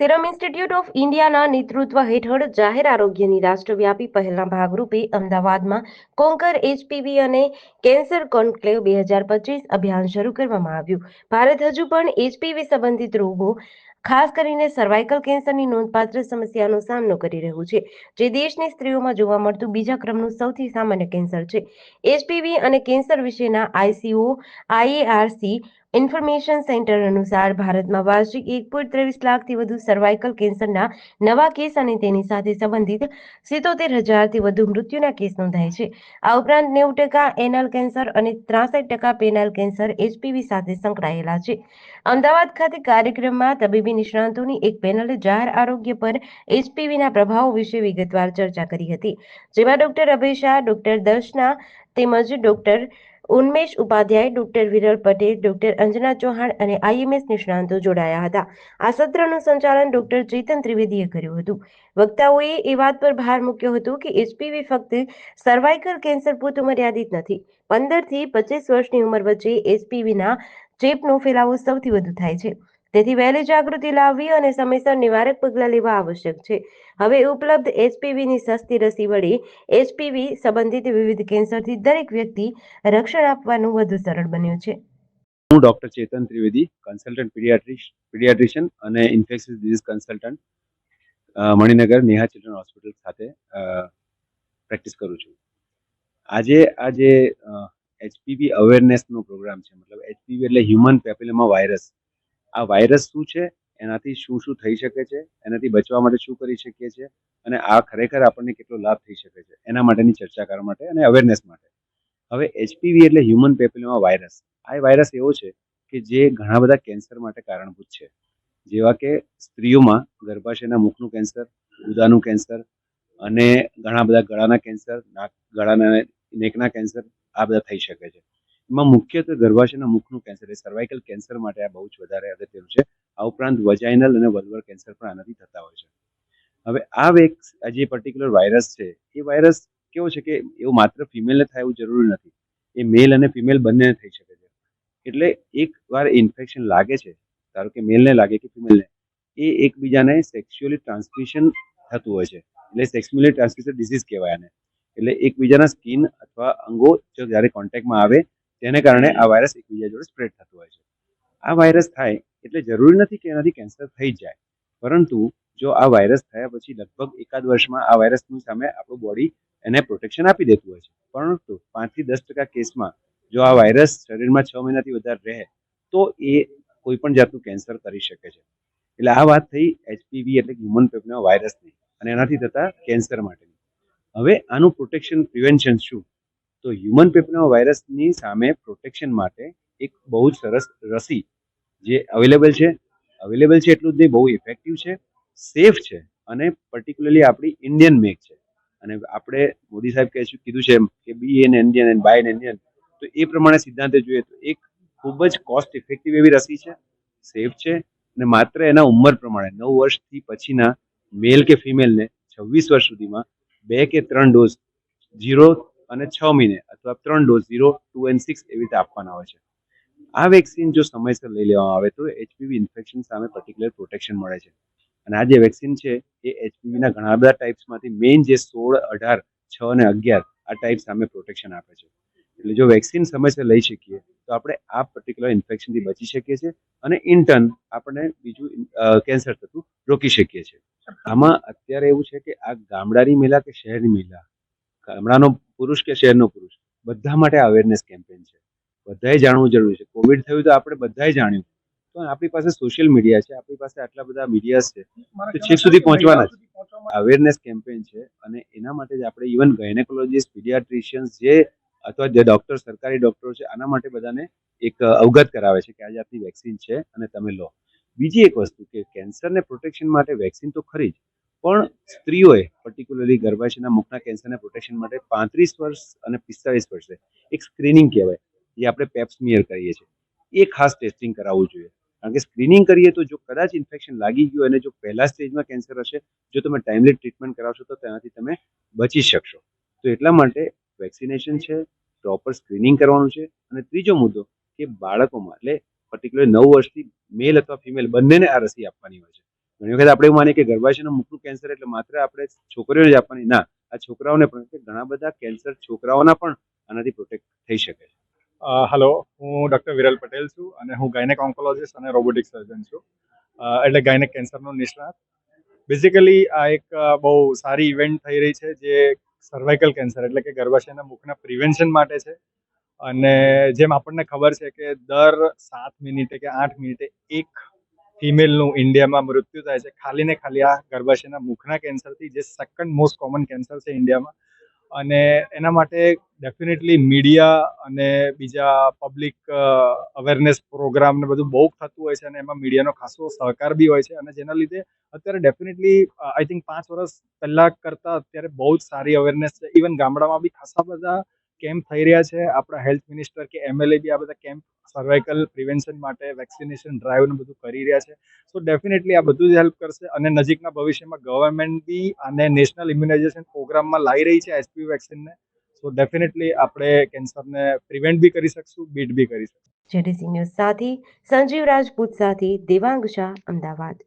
Serum institute of ઇન્ડિયાના નેતૃત્વ હેઠળ જાહેર આરોગ્યની રાષ્ટ્રવ્યાપી પહેલના ભાગરૂપે અમદાવાદમાં કોન્કર એચપીવી અને કેન્સર કોન્ક્લેવ બે હજાર પચીસ અભિયાન શરૂ કરવામાં આવ્યું. ભારત હજુ પણ એચપીવી સંબંધિત રોગો, ખાસ કરીને સર્વાઇકલ કેન્સરની નોંધપાત્ર સમસ્યાનો સામનો કરી રહ્યું છે, જે દેશની સ્ત્રીઓમાં જોવા મળતું બીજા ક્રમનું સૌથી સામાન્ય કેન્સર છે. એચપીવી અને કેન્સર વિશેના આઈસીઓ, આઈએઆરસી ઇન્ફોર્મેશન સેન્ટર અનુસાર ભારતમાં વાર્ષિક એક પોઈન્ટ ત્રેવીસ લાખથી વધુ સર્વાઇકલ કેન્સરના નવા કેસ અને તેની સાથે સંબંધિત સિત્તોતેર હજારથી વધુ મૃત્યુના કેસ નોંધાય છે. આ ઉપરાંત નેવું ટકા એનલ કેન્સર અને ત્રાસઠ ટકા પેનલ કેન્સર એચપીવી સાથે સંકળાયેલા છે. અમદાવાદ ખાતે કાર્યક્રમમાં તબીબી નિષ્ણાંતોની એક પેનલે જાહેર આરોગ્ય પર એચપીવીના પ્રભાવો વિશે વિગતવાર ચર્ચા કરી હતી. જેમાં ડોક્ટર અભય શાહ, ડોક્ટર દર્શના તેમજ doctor Unmesh Upadhyay, doctor Viral Patel, doctor Anjana Chauhan અને આઈએમએસ નિષ્ણાંતો જોડાયા હતા. આ સત્રનું સંચાલન ડોક્ટર ચેતન ત્રિવેદીએ કર્યું હતું. વક્તાઓએ એ વાત પર ભાર મૂક્યો હતો કે એચપીવી ફક્ત સર્વાઇકલ કેન્સર પૂરતું મર્યાદિત નથી. પંદરથી પચીસ વર્ષની ઉંમર વચ્ચે એચપીવીના ચેપનો ફેલાવો સૌથી વધુ થાય છે. તેથી વહેલી જાગૃતિ લાવવી અને સમયસર નિવારક પગલાં લેવા આવશ્યક છે. હવે ઉપલબ્ધ એચપીવીની સસ્તી રસી વળી એચપીવી સંબંધિત વિવિધ કેન્સરથી દરેક વ્યક્તિ રક્ષણ આપવાનું વધુ સરળ બન્યું છે. હું doctor Chetan Trivedi, consultant paediatric, paediatrician અને infectious disease consultant Maninagar Neha children hospital સાથે પ્રેક્ટિસ કરું છું. આજે આ જે એચપીવી અવેરનેસનો પ્રોગ્રામ છે, મતલબ એચપીવી એટલે હ્યુમન પેપિલોમા વાયરસ. આ વાયરસ શું છે? એનાથી શું શું થઈ શકે છે? એનાથી બચવા માટે શું કરી શકીએ છીએ? અને આ ખરેખર આપણને કેટલો લાભ થઈ શકે છે? એના માટેની ચર્ચા કરવા માટે અને અવેરનેસ માટે. હવે એચપીવી એટલે હ્યુમન પેપિલોમા વાયરસ આ વાયરસ એવો છે કે જે ઘણા બધા કેન્સર માટે કારણભૂત છે. જેવા કે સ્ત્રીઓમાં ગર્ભાશયના મુખનું કેન્સર ઉદાનું કેન્સર અને ઘણા બધા ગળાના કેન્સર નાક, ગળાના નેકના કેન્સર આ બધા થઈ શકે છે. એમાં મુખ્યત્વે ગર્ભાશયના મુખનું કેન્સર એ સર્વાઇકલ કેન્સર માટે આ બહુ જ વધારે અગત્યનું છે. આ ઉપરાંત વજાઇનલ અને વલ્વર કેન્સર પણ આનાથી થતા હોય છે. હવે આ એક જે પર્ટિક્યુલર વાયરસ છે, એ વાયરસ કેવો છે કે એવું માત્ર ફિમેલને થાય એવું જરૂરી નથી. એ મેલ અને ફિમેલ બંનેને થઈ શકે છે. એટલે એક વાર ઇન્ફેક્શન લાગે છે, ધારો કે મેલને લાગે કે ફિમેલને એ એકબીજાને સેક્સ્યુઅલી ટ્રાન્સમિશન થતું હોય છે. એટલે સેક્સ્યુઅલી ટ્રાન્સમિશન ડિસીઝ કહેવાય આને. એટલે એકબીજાના સ્કિન અથવા અંગો, જો જ્યારે કોન્ટેક્ટમાં આવે તેને કારણે આ વાયરસ એકબીજા જોડે સ્પ્રેડ થતું હોય છે. આ વાયરસ થાય એટલે જરૂરી નથી કે એનાથી કેન્સર થઈ જાય. પરંતુ જો આ વાયરસ થયા પછી લગભગ એકાદ વર્ષમાં આ વાયરસની સામે આપણું બોડી એને પ્રોટેક્શન આપી દેતું હોય છે. પરંતુ પાંચથી દસ ટકા કેસમાં જો આ વાયરસ શરીરમાં છ મહિનાથી વધારે રહે, તો એ કોઈ પણ જાતનું કેન્સર કરી શકે છે. એટલે આ વાત થઈ એચપીવી એટલે હ્યુમન પેપના વાયરસની અને એનાથી થતા કેન્સર માટેની. હવે આનું પ્રોટેક્શન પ્રિવેન્શન શું? તો હ્યુમન પેપનો વાયરસની સામે પ્રોટેક્શન માટે એક બહુ જ સરસ રસી જે અવેલેબલ છે. અવેલેબલ છે એટલું જ નહીં, બહુ ઇફેક્ટિવ છે સેફ છે અને પર્ટિક્યુલરલી આપણી ઇન્ડિયન મેક છે. અને આપણે મોદી સાહેબ કહે કીધું છે કે be an Indian and buy an Indian તો એ પ્રમાણે સિદ્ધાંતે જોઈએ તો એક ખૂબ જ કોસ્ટ ઇફેક્ટિવ એવી રસી છે સેફ છે અને માત્ર એના ઉંમર પ્રમાણે નવ વર્ષથી પછીના મેલ કે ફિમેલને છવ્વીસ વર્ષ સુધીમાં બે કે ત્રણ ડોઝ ઝીરો અને છ મહિને અથવા ત્રણ dose zero two and six એવી રીતે આપવાના હોય છે. આ વેક્સિન જો સમયસર લઈ લેવામાં આવે તો એચપીવી ઇન્ફેક્શન સામે પર્ટિક્યુલર પ્રોટેક્શન મળે છે. અને આ જે વેક્સિન છે એ એચપીવીના ઘણા બધા ટાઈપ્સમાંથી મેઇન જે સોળ, અઢાર, છ અને અગિયાર આ ટાઈપ સામે પ્રોટેક્શન આપે છે. એટલે જો વેક્સિન સમયસર લઈ શકીએ તો આપણે આ પર્ટિક્યુલર ઇન્ફેક્શનથી બચી શકીએ છીએ અને ઇન્ટર્ન આપણે બીજું કેન્સર થતું રોકી શકીએ છીએ. આમાં અત્યારે એવું છે કે આ ગામડાની મહિલા કે શહેરની મહિલા, ગામડાનો પુરુષ કે શહેરનો પુરુષ? બધા માટે અવેરનેસ કેમ્પેન છે. બધાએ જાણવું જરૂરી છે. કોવિડ થયું તો આપણે બધાએ જાણ્યું. તો આપણી પાસે સોશિયલ મીડિયા છે આપણી પાસે આટલા બધા મીડિયાસ છે. તો છેક સુધી પહોંચવાના છે. અવેરનેસ કેમ્પેન છે અને એના માટે જ આપણે ઇવન ગાયનેકોલોજીસ્ટ પીડિયાટ્રિશિયન્સ જે અથવા જે ડોક્ટર સરકારી ડોક્ટરો છે આના માટે બધાને એક અવગત કરાવે છે કે આ જાતની વેક્સિન છે અને તમે લો. બીજી એક વસ્તુ કે કેન્સરને પ્રોટેક્શન માટે વેક્સિન તો ખરી જ. પણ સ્ત્રીઓએ પર્ટિક્યુલરલી ગર્ભાશયના મુખના કેન્સરને પ્રોટેક્શન માટે પાંત્રીસ વર્ષ અને પિસ્તાળીસ વર્ષે એક સ્ક્રીનિંગ કહેવાય, જે આપણે પેપ્સમિયર કરીએ છીએ. એ ખાસ ટેસ્ટિંગ કરાવવું જોઈએ. કારણ કે સ્ક્રીનિંગ કરીએ તો જો કદાચ ઇન્ફેક્શન લાગી ગયું અને જો પહેલા સ્ટેજમાં કેન્સર હશે, જો તમે ટાઈમલી ટ્રીટમેન્ટ કરાવશો તો તેનાથી તમે બચી શકશો. તો એટલા માટે વેક્સિનેશન છે પ્રોપર સ્ક્રીનિંગ કરવાનું છે અને ત્રીજો મુદ્દો કે બાળકોમાં, એટલે પર્ટિક્યુલર નવ વર્ષથી મેલ અથવા ફિમેલ બંનેને આ રસી આપવાની હોય છે. ઘણી વખત આપણે એવું માનીએ કે ગર્ભાશયનું મોટું કેન્સર એટલે માત્ર આપણે છોકરીઓને જ આપવાની. ના, આ છોકરાઓને પણ ઘણા બધા કેન્સર છોકરાઓના પણ આનાથી પ્રોટેક્ટ થઈ શકે છે. હલો હું ડૉક્ટર વિરલ પટેલ છું અને હું ગાયનેક ઓન્કોલોજીસ્ટ અને રોબોટિક સર્જન છું. એટલે ગાયનેક કેન્સરનો નિષ્ણાત. બેઝિકલી આ એક બહુ સારી ઇવેન્ટ થઈ રહી છે જે સર્વાઇકલ કેન્સર એટલે કે ગર્ભાશયના મુખના પ્રિવેન્શન માટે છે. અને જેમ આપણને ખબર છે કે દર સાત મિનિટે કે આઠ મિનિટે એક ફિમેલનું ઇન્ડિયામાં મૃત્યુ થાય છે. ખાલી ને ખાલી આ ગર્ભાશયના મુખના કેન્સરથી જે સેકન્ડ મોસ્ટ કોમન કેન્સર છે ઇન્ડિયામાં અને એના માટે ડેફિનેટલી મીડિયા અને બીજા પબ્લિક અવેરનેસ પ્રોગ્રામ ને બધું બહુ થતું હોય છે અને એમાં મીડિયાનો ખાસો સહકાર બી હોય છે. અને જેના લીધે અત્યારે ડેફિનેટલી આઈ થિંક પાંચ વર્ષ પહેલાં કરતાં અત્યારે બહુ જ સારી અવેરનેસ છે. ઇવન ગામડામાં બી ખાસા બધા કેમ્પ થઈ રહ્યા છે. આપણા હેલ્થ મિનિસ્ટર કે એમએલએ બી આ બધા કેમ્પ સર્વાઇકલ પ્રિવેન્શન માટે વેક્સિનેશન ડ્રાઈવ ને બધું કરી રહ્યા છે. સો ડેફિનેટલી આ બધું જ હેલ્પ કરશે અને નજીકના ભવિષ્યમાં ગવર્મેન્ટ બી આને નેશનલ ઇમ્યુનાઇઝેશન પ્રોગ્રામમાં લાવી રહી છે એસપી વેક્સિનને સો ડેફિનેટલી આપણે કેન્સરને પ્રિવેન્ટ બી કરી શકશું, બીટ બી કરી શકશું. જેડીસી ન્યૂઝ સાથે સંજીવ રાજપૂત સાથે દેવાંગ શાહ, અમદાવાદ.